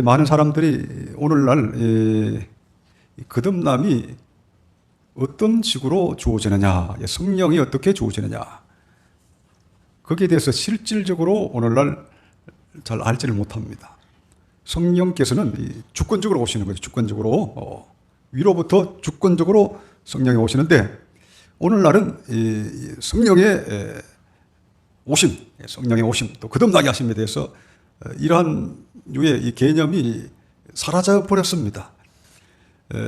많은 사람들이 오늘날 이 거듭남이 어떤 식으로 주어지느냐, 예, 성령이 어떻게 주어지느냐, 거기에 대해서 실질적으로 오늘날 잘 알지를 못합니다. 성령께서는 이 주권적으로 오시는 거죠. 주권적으로 어, 위로부터 주권적으로 성령이 오시는데 오늘날은 이 성령의 에, 오심, 예, 성령의 오심, 또 거듭나게 하심에 대해서 어, 이러한 유의 이 개념이 사라져 버렸습니다. 에,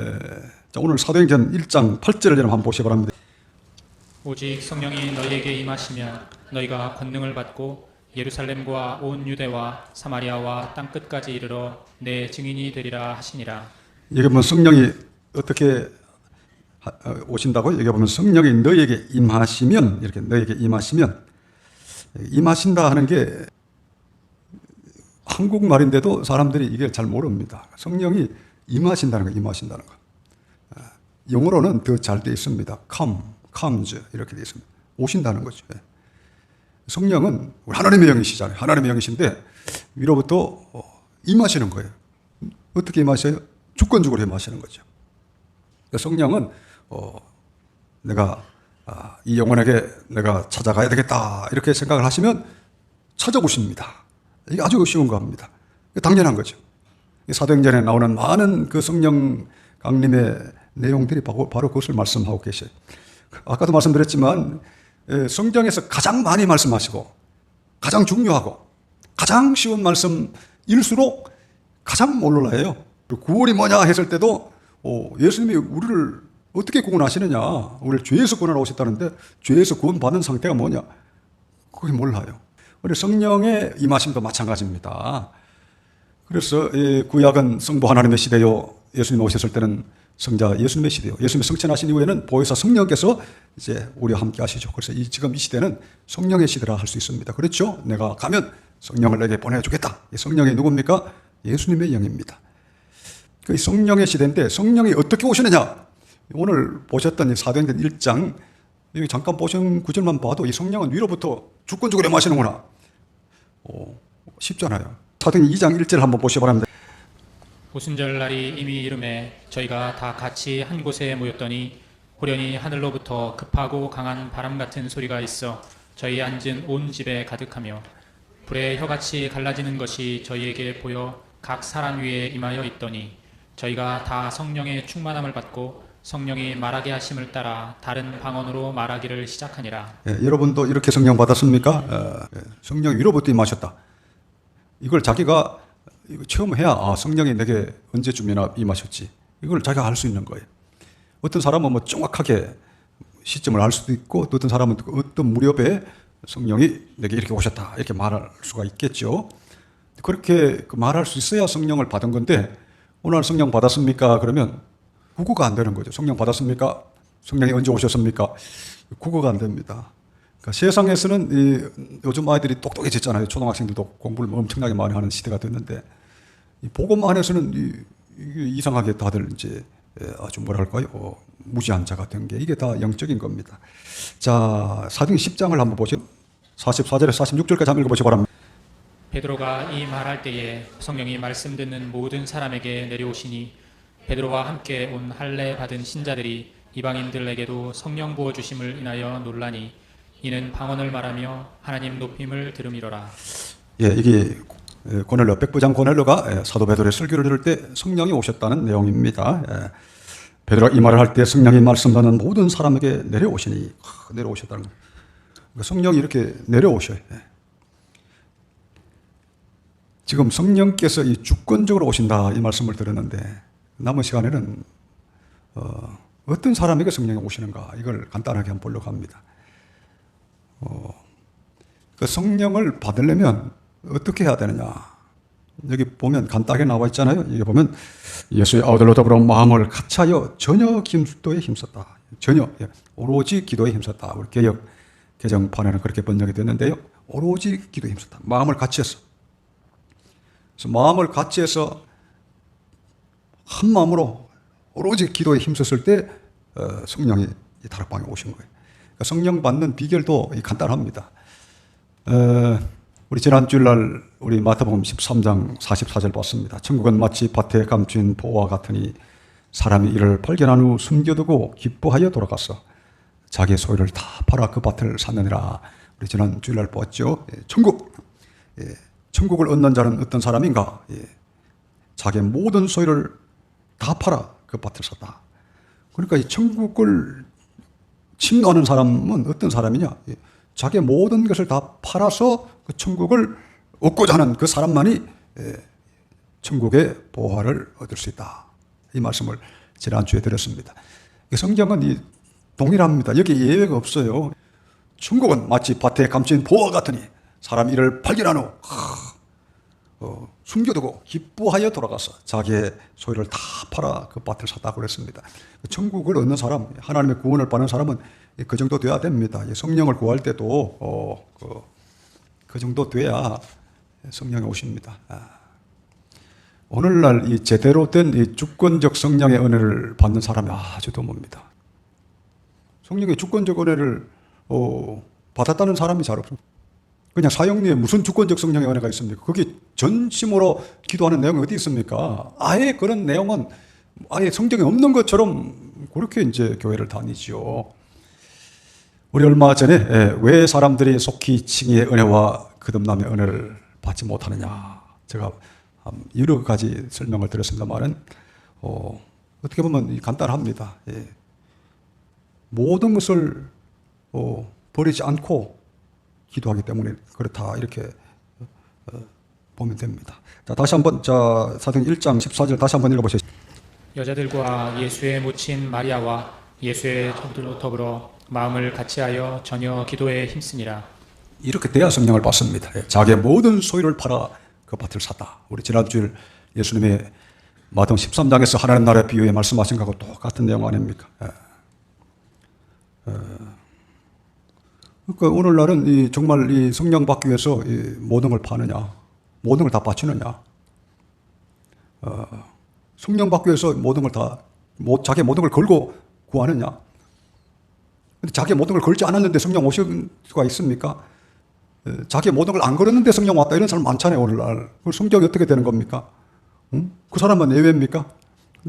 자, 오늘 사도행전 1장 8절을 여러분 한번 보시기 바랍니다. 오직 성령이 너희에게 임하시면 너희가 권능을 받고 예루살렘과 온 유대와 사마리아와 땅 끝까지 이르러 내 증인이 되리라 하시니라. 여기 보면 성령이 어떻게 하- 어, 오신다고? 여기 보면 성령이 너에게 임하시면 이렇게 너에게 임하시면 임하신다 하는 게 한국말인데도 사람들이 이게 잘 모릅니다. 성령이 임하신다는 거, 임하신다는 거. 아, 영어로는 더잘 되어 있습니다. come, comes 이렇게 되어 있습니다. 오신다는 거죠. 예. 성령은 하나님의 영이시잖아요. 하나님의 영이신데 위로부터 어, 임하시는 거예요. 어떻게 임하셔요? 주권적으로 임하시는 거죠. 그러니까 성령은 어, 내가 아, 이 영혼에게 내가 찾아가야 되겠다 이렇게 생각을 하시면 찾아오십니다. 이게 아주 쉬운 겁니다. 당연한 거죠. 이 사도행전에 나오는 많은 그 성령 강림의 내용들이 바로, 바로 그것을 말씀하고 계셔요. 아까도 말씀드렸지만 예, 성경에서 가장 많이 말씀하시고 가장 중요하고 가장 쉬운 말씀일수록 가장 몰라해요. 구원이 뭐냐 했을 때도 어, 예수님이 우리를 어떻게 구원하시느냐, 우리를 죄에서 구원하러 오셨다는데 죄에서 구원받는 상태가 뭐냐, 그게 몰라요. 우리 성령의 임하심도 마찬가지입니다. 그래서 이 구약은 성부 하나님의 시대요. 예수님 오셨을 때는 성자 예수님의 시대요. 예수님이 성천하신 이후에는 보혜사 성령께서 이제 우리와 함께 하시죠. 그래서 이, 지금 이 시대는 성령의 시대라 할 수 있습니다. 그렇죠? 내가 가면 성령을 내게 보내주겠다. 이 성령이 누굽니까? 예수님의 영입니다. 그 성령의 시대인데 성령이 어떻게 오시느냐? 오늘 보셨던 이 사도행전 1장 여기 잠깐 보신 구절만 봐도 이 성령은 위로부터 주권적으로 임하시는구나. 어, 쉽잖아요. 사도행 2장 1절 한번 보시기 바랍니다. 오순절 날이 이미 이름에 저희가 다 같이 한 곳에 모였더니 호련히 하늘로부터 급하고 강한 바람 같은 소리가 있어 저희 앉은 온 집에 가득하며 불의 혀같이 갈라지는 것이 저희에게 보여 각 사람 위에 임하여 있더니 저희가 다 성령의 충만함을 받고 성령이 말하게 하심을 따라 다른 방언으로 말하기를 시작하니라. 예, 여러분도 이렇게 성령 받았습니까? 어, 예, 성령 위로부터 임하셨다. 이걸 자기가 처음 해야 아, 성령이 내게 언제쯤이나 임하셨지. 이걸 자기가 알 수 있는 거예요. 어떤 사람은 뭐 정확하게 시점을 알 수도 있고 또 어떤 사람은 그 어떤 무렵에 성령이 내게 이렇게 오셨다 이렇게 말할 수가 있겠죠. 그렇게 그 말할 수 있어야 성령을 받은 건데 오늘 성령 받았습니까? 그러면 구구가 안 되는 거죠. 성령 받았습니까? 성령이 언제 오셨습니까? 구구가 안 됩니다. 그러니까 세상에서는 이 요즘 아이들이 똑똑해졌잖아요. 초등학생들도 공부를 엄청나게 많이 하는 시대가 됐는데 이 복음 안에서는 이, 이게 이상하게 다들 이제 예, 아주 뭐랄까요 어, 무지한 자가 된 게 이게 다 영적인 겁니다. 자 사도행 10장을 한번 보시죠. 44절에서 46절까지 한번 읽어보시기 바랍니다. 베드로가 이 말할 때에 성령이 말씀 듣는 모든 사람에게 내려오시니 베드로와 함께 온 할례 받은 신자들이 이방인들에게도 성령 부어 주심을 인하여 놀라니 이는 방언을 말하며 하나님 높임을 들음이로라. 예, 이게 예, 고넬료 백부장 고넬료가 예, 사도 베드로의 설교를 들을 때 성령이 오셨다는 내용입니다. 예, 베드로가 이 말을 할 때 성령이 말씀하는 모든 사람에게 내려오시니 아, 내려오셨다는 거예요. 그러니까 성령이 이렇게 내려오셔요. 예. 지금 성령께서 이 주권적으로 오신다 이 말씀을 들었는데 남은 시간에는 어, 어떤 사람에게 성령이 오시는가 이걸 간단하게 한번 보려고 합니다. 그 성령을 받으려면 어떻게 해야 되느냐? 여기 보면 간단하게 나와 있잖아요. 여기 보면 예수의 아들로 더불어 마음을 같이하여 전혀 기도에 힘썼다. 전혀 예, 오로지 기도에 힘썼다. 우리 개혁 개정판에는 그렇게 번역이 됐는데요. 오로지 기도에 힘썼다. 마음을 같이해서. 그래서 마음을 같이해서 한 마음으로 오로지 기도에 힘썼을 때 어, 성령이 이 다락방에 오신 거예요. 그러니까 성령 받는 비결도 이 간단합니다. 어, 우리 지난 주일날 우리 마태복음 13장 44절 봤습니다. 천국은 마치 밭에 감춘 보와 같으니 사람이 이를 발견한 후 숨겨두고 기뻐하여 돌아갔어. 자기의 소유를 다 팔아 그 밭을 샀느니라. 우리 지난 주일날 보았죠. 예, 천국. 예, 천국을 얻는 자는 어떤 사람인가? 예, 자기의 모든 소유를 다 팔아 그 밭을 샀다. 그러니까 이 천국을 침노하는 사람은 어떤 사람이냐? 예, 자기의 모든 것을 다 팔아서 그 천국을 얻고자 하는 그 사람만이 예, 천국의 보화를 얻을 수 있다. 이 말씀을 지난주에 드렸습니다. 이 성경은 이 동일합니다. 여기 예외가 없어요. 천국은 마치 밭에 감춘 보화 같으니 사람 이를 발견한 후 하, 어, 숨겨두고 기뻐하여 돌아가서 자기의 소유를 다 팔아 그 밭을 샀다고 그랬습니다. 그 천국을 얻는 사람, 하나님의 구원을 받는 사람은 그 정도 돼야 됩니다. 이 성령을 구할 때도 어, 그, 그 정도 돼야 성령이 오십니다. 아. 오늘날 이 제대로 된 이 주권적 성령의 은혜를 받는 사람이 아주 드뭅니다. 성령의 주권적 은혜를 어, 받았다는 사람이 잘 없습니다. 그냥 사형리에 무슨 주권적 성령의 은혜가 있습니까? 거기 전심으로 기도하는 내용이 어디 있습니까? 아예 그런 내용은 아예 성경에 없는 것처럼 그렇게 이제 교회를 다니지요. 우리 얼마 전에 예, 왜 사람들이 속히 칭의의 은혜와 거듭남의 은혜를 받지 못하느냐 제가 한 여러 가지 설명을 드렸습니다만은 어, 어떻게 보면 이 간단합니다. 예. 모든 것을 어, 버리지 않고 기도하기 때문에 그렇다 이렇게 어, 보면 됩니다. 자 다시 한번 자 사도행 1장 14절 다시 한번 읽어보시죠. 여자들과 예수의 모친 마리아와 예수의 더불어 마음을 같이하여 전혀 기도에 힘쓰니라. 이렇게 돼야 성령을 받습니다. 예, 자기의 모든 소유를 팔아 그 밭을 샀다. 우리 지난주일 예수님의 마태복음 13장에서 하나님 나라의 비유에 말씀하신 것하고 똑같은 내용 아닙니까? 예. 어, 그러니까 오늘날은 이 정말 이 성령 받기 위해서 이 모든 걸 파느냐, 모든 걸 다 바치느냐, 어, 성령 받기 위해서 모든 걸 다, 모- 자기 모든 걸 걸고 구하느냐. 근데 자기 모든 걸 걸지 않았는데 성령 오실 수가 있습니까? 에, 자기 모든 걸 안 걸었는데 성령 왔다 이런 사람 많잖아요 오늘날. 그 성경이 어떻게 되는 겁니까? 응? 그 사람만 예외입니까?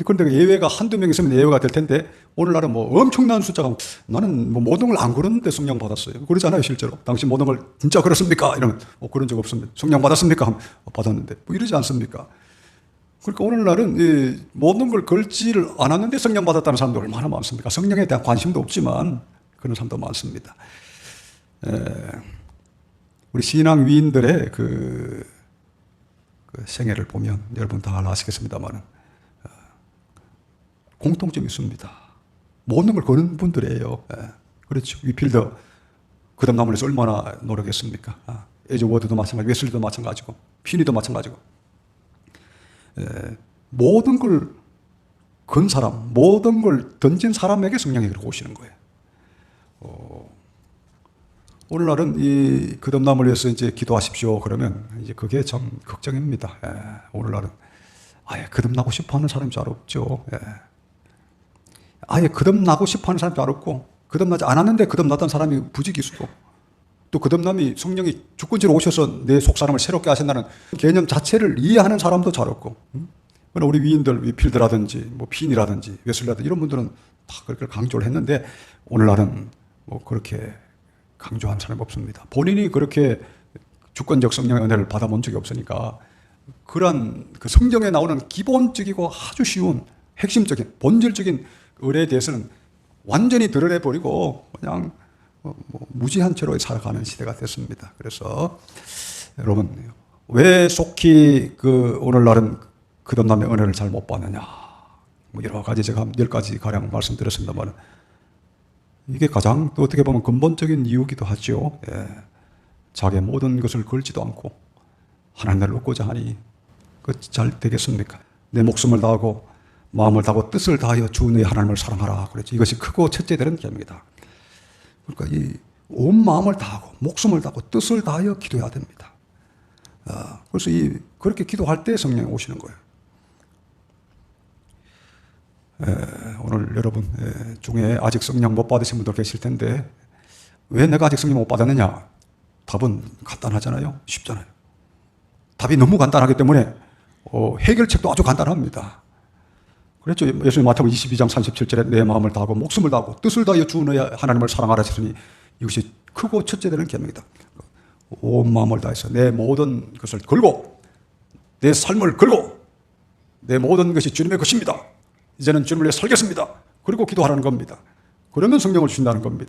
그런데 그 예외가 한두 명 있으면 예외가 될 텐데 오늘날은 뭐 엄청난 숫자가 나는 뭐 모든 걸안 걸었는데 성령 받았어요. 그러잖아요 실제로. 당신 모든 걸 진짜 걸었습니까? 이러면 어, 그런 적 없습니다. 성령 받았습니까? 하면, 어, 받았는데 뭐 이러지 않습니까? 그러니까 오늘날은 이 모든 걸 걸지를 않았는데 성령 받았다는 사람도 얼마나 많습니까? 성령에 대한 관심도 없지만 그런 사람도 많습니다. 우리 신앙 위인들의 그, 그 생애를 보면 여러분 다 아시겠습니다만 공통점이 있습니다. 모든 걸 거는 분들이에요. 예. 그렇죠. 위필더 그다음 나무에서 얼마나 노력했습니까? 아, 에즈 워드도 마찬가지, 웨슬리도 마찬가지고, 피니도 마찬가지고. 예, 모든 걸 건 사람, 모든 걸 던진 사람에게 성령이 그렇게 오시는 거예요. 오늘날은 이 그덤남을 위해서 이제 기도하십시오. 그러면 이제 그게 참 걱정입니다. 예, 오늘날은 아예 그덤나고 싶어 하는 사람이 잘 없죠. 예. 아예 그덤나고 싶어 하는 사람이 잘 없고, 그덤나지 않았는데 그덤나던 사람이 부지기수고, 또 그덤남이 성령이 주권지로 오셔서 내 속사람을 새롭게 하신다는 개념 자체를 이해하는 사람도 잘 없고, 음? 우리 위인들, 위필드라든지, 뭐 핀이라든지, 웨슬라든지 이런 분들은 다 그렇게 강조를 했는데, 오늘날은 뭐 그렇게 강조한 사람이 없습니다. 본인이 그렇게 주권적 성령의 은혜를 받아본 적이 없으니까 그러한 그 성경에 나오는 기본적이고 아주 쉬운 핵심적인 본질적인 의뢰에 대해서는 완전히 드러내 버리고 그냥 뭐, 뭐 무지한 채로 살아가는 시대가 됐습니다. 그래서 여러분 왜 속히 그 오늘날은 그덤남의 은혜를 잘 못 받느냐 뭐 여러 가지 제가 한 열 가지 가량 말씀드렸습니다만 이게 가장 또 어떻게 보면 근본적인 이유기도 하죠. 예. 자기의 모든 것을 걸지도 않고 하나님을 얻고자 하니 그 잘 되겠습니까? 내 목숨을 다하고 마음을 다하고 뜻을 다하여 주 너의 하나님을 사랑하라. 그랬죠. 이것이 크고 첫째 되는 계입니다. 그러니까 이 온 마음을 다하고 목숨을 다하고 뜻을 다하여 기도해야 됩니다. 아, 그래서 이 그렇게 기도할 때 성령이 오시는 거예요. 에, 오늘 여러분 에, 중에 아직 성령 못 받으신 분들 계실 텐데 왜 내가 아직 성령 못 받았느냐? 답은 간단하잖아요. 쉽잖아요. 답이 너무 간단하기 때문에 어, 해결책도 아주 간단합니다. 그랬죠. 예수님 마태복음 22장 37절에 내 마음을 다하고 목숨을 다하고 뜻을 다하여 주 너의 하나님을 사랑하라 하시니 이것이 크고 첫째 되는 계명이다. 온 마음을 다해서 내 모든 것을 걸고 내 삶을 걸고 내 모든 것이 주님의 것입니다. 이제는 주님을 위해 살겠습니다. 그리고 기도하라는 겁니다. 그러면 성령을 주신다는 겁니다.